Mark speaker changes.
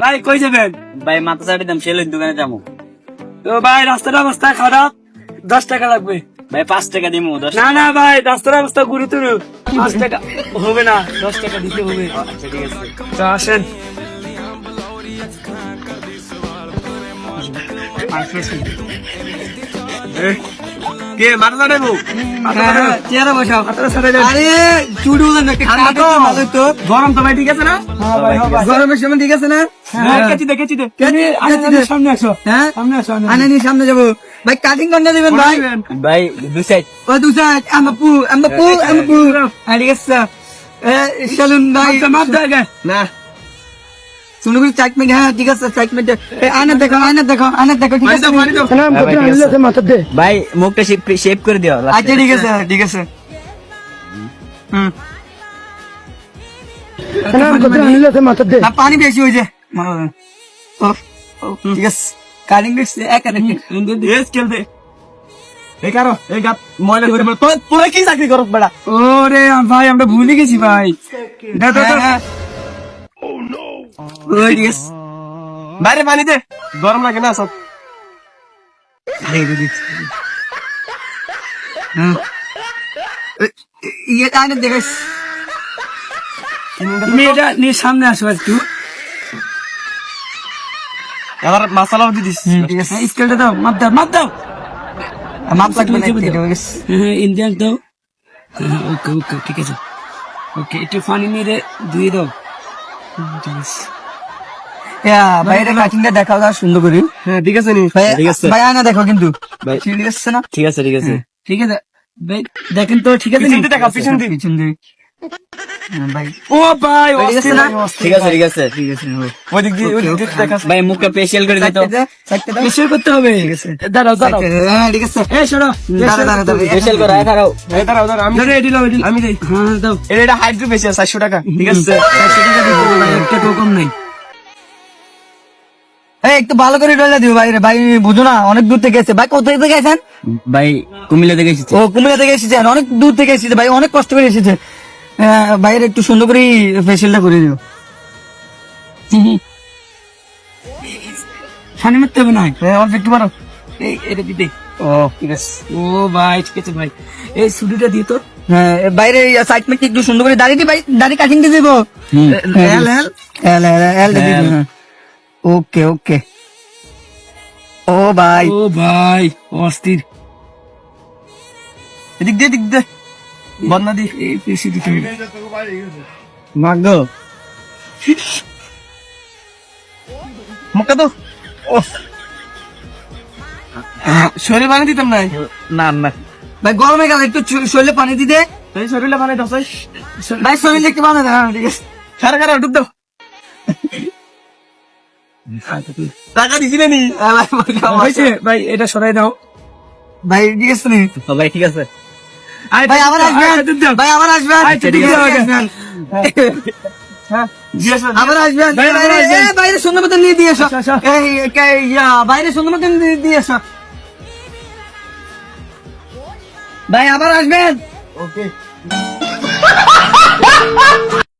Speaker 1: ভাই কই যাবেন?
Speaker 2: ভাই মাথা চাটি দাম সেলের দোকানে যাব।
Speaker 1: তো ভাই রাস্তার অবস্থা খারাপ। দশ টাকা লাগবে।
Speaker 2: ভাই পাঁচ টাকা দিমু দশ
Speaker 1: না না ভাই রাস্তার অবস্থা গুরুতর পাঁচ টাকা হবে না দশ টাকা দিতে হবে।
Speaker 2: আচ্ছা ঠিক আছে।
Speaker 1: তো আসেন।
Speaker 3: কে মাথা চাটাইবো
Speaker 1: চেয়ারে বসাও
Speaker 3: আরে চুড়ি ঠান্ডা তো।
Speaker 1: গরম তো ভাই ঠিক আছে না?
Speaker 3: গরমের সময় ঠিক আছে না?
Speaker 1: সামনে
Speaker 3: যাব। ভাই কাটিং করে দিবেন ভাই?
Speaker 2: ভাই দু সাইড
Speaker 3: ও দু সাইড আমরা পু আমরা পু আমরা হ্যাঁ ঠিক আছে সেলুন ভাই
Speaker 1: মাপ দে
Speaker 3: না। শুনে চার মিনিট হ্যাঁ ঠিক আছে চার মিনিট আয়না দেখো আয়না দেখো আয়না দেখো ঠিক আছে।
Speaker 2: ভাই মুখটা শেপ করে দিও
Speaker 3: আচ্ছা ঠিক আছে ঠিক আছে। হুম। পানি বেশি হয়েছে। ঠিক আছে। কাটিং দেখছি এক
Speaker 1: এস খেল
Speaker 3: এই কারও এই গাত ময়লা করে বল তোর তোরা কি চাকরি করস বেটা
Speaker 1: ওরে ভাই আমরা ভুলে গেছি ভাই। দে, দে, দে।
Speaker 3: ওই ঠিক
Speaker 1: বাইরে পানি দে। গরম লাগে না সব।
Speaker 3: ইয়ে আয়না দেখাস
Speaker 1: তুমি এটা নিয়ে সামনে আসো একটু
Speaker 3: এবার মশলা দিয়ে দিস। ঠিক আছে?
Speaker 1: স্কেলটা দাও মাপ দাও মাপ দাও।
Speaker 3: মাপ লাগবে না হয়ে।
Speaker 1: হ্যাঁ ইন্ডিয়ান দাও। হ্যাঁ, ওকে ওকে ঠিক আছে। ওকে একটু পানি নিয়ে দে- ধুয়ে দাও। ঠিক আছে।
Speaker 3: বাইরে কাটিংটা দেখাও সুন্দর করে।
Speaker 1: হ্যাঁ ঠিক আছে নি।
Speaker 3: ভাই
Speaker 2: ঠিক আছে।
Speaker 3: ভাই আয়না দেখো কিন্তু। ঠিক আছে না?
Speaker 2: ঠিক আছে ঠিক আছে।
Speaker 1: ঠিক আছে। ভাই দেখেন তো ঠিক আছে নি?
Speaker 3: পিছন দেখাও, পিছন দিয়ে। পিছন দিয়ে। ভাই
Speaker 1: ও ভাই
Speaker 3: ঠিক আছে
Speaker 1: অস্থির।
Speaker 3: না?
Speaker 1: ভাই, অস্থির।
Speaker 2: ঠিক আছে। ঠিক আছে
Speaker 3: ঠিক আছে ও।
Speaker 1: ওই দিক দিয়ে ওই দিক দিয়ে
Speaker 2: ভাই মুখটা ফেসিয়াল করে দিত
Speaker 3: চারটে দে, চারটে দাও।
Speaker 1: বেশি করতে হবে। ঠিক আছে। দাঁড়াও দাঁড়াও।
Speaker 3: হ্যাঁ ঠিক আছে।
Speaker 1: এই শোনো
Speaker 3: দাঁড়া দাঁড়া দাঁড়া
Speaker 2: ফেসিয়াল করা খারাও
Speaker 1: দাঁড়াও। দাঁড়াও আমি দাঁড়াও এটি দাও আমি দেই। হ্যাঁ দাও
Speaker 3: এটা হাইড্রো ফেসিয়াল চারশো টাকা।
Speaker 1: ঠিক আছে? চারশো টাকা দিতে ভাই, একটা কম নাই।
Speaker 3: এই একটু ভালো করে ডলা দিও ভাই রে ভাই বুঝো না অনেক দূর থেকে এসেছে। ভাই কোথা থেকে গেছেন
Speaker 2: ভাই কুমিল্লা থেকে এসেছি।
Speaker 3: ও কুমিল্লা থেকে এসেছেন অনেক দূর থেকে এসেছে ভাই অনেক কষ্ট করে এসেছে। আহ, ভাইয়ের একটু সুন্দর করে ফেসিয়ালটা করে দিও।
Speaker 1: সানি মারতে হবে না।
Speaker 3: হ্যাঁ অল্প একটু মারো
Speaker 1: এই এটা দিতে।
Speaker 3: ও ঠিক আছে
Speaker 1: ও ভাই ঠিক আছে ভাই। এই ছুটিটা দিয়ে তো।
Speaker 3: হ্যাঁ বাইরে সাইড মেট একটু সুন্দর করে দাড়ি দি ভাই। দাড়ি কাটিং দিয়ে দেবো। এল এল। এল এল এল হ্যাঁ। ওকে ওকে। ও ভাই।
Speaker 1: ও ভাই অস্থির।
Speaker 3: এদিক দিয়ে এদিক দিয়ে। দি
Speaker 1: এই হবে
Speaker 3: ভাগ্য মুখটা তো ও
Speaker 1: শরীরে পানি দিতাম নাই?
Speaker 2: না না।
Speaker 3: ভাই গরমে গেল একটু শরীরে পানি দিতে
Speaker 1: এই শরীরে পানি দাও ভাই
Speaker 3: ভাই শরীরে একটু পানি দে, হ্যাঁ ঠিক আছে।
Speaker 1: খারা খারা ডুব দাও।
Speaker 3: টাকা দিছি না? হ্যাঁ, ভাই
Speaker 1: ভাই এটা সরাই দাও।
Speaker 3: ভাই ঠিক আছে নি?
Speaker 2: ভাই ঠিক আছে।
Speaker 3: ভাই আবার
Speaker 1: আয়,
Speaker 3: আসবেন। ভাই আবার আসবেন আবার. আসবেন।
Speaker 1: হ্যাঁ।
Speaker 3: আবার
Speaker 1: আবার
Speaker 3: বাইরে সুন্দর মতন নিয়ে দিয়ে
Speaker 1: আচ্ছা, আচ্ছা।
Speaker 3: বাইরে সুন্দর মতন দিয়ে দিয়ে ভাই আবার আসবেন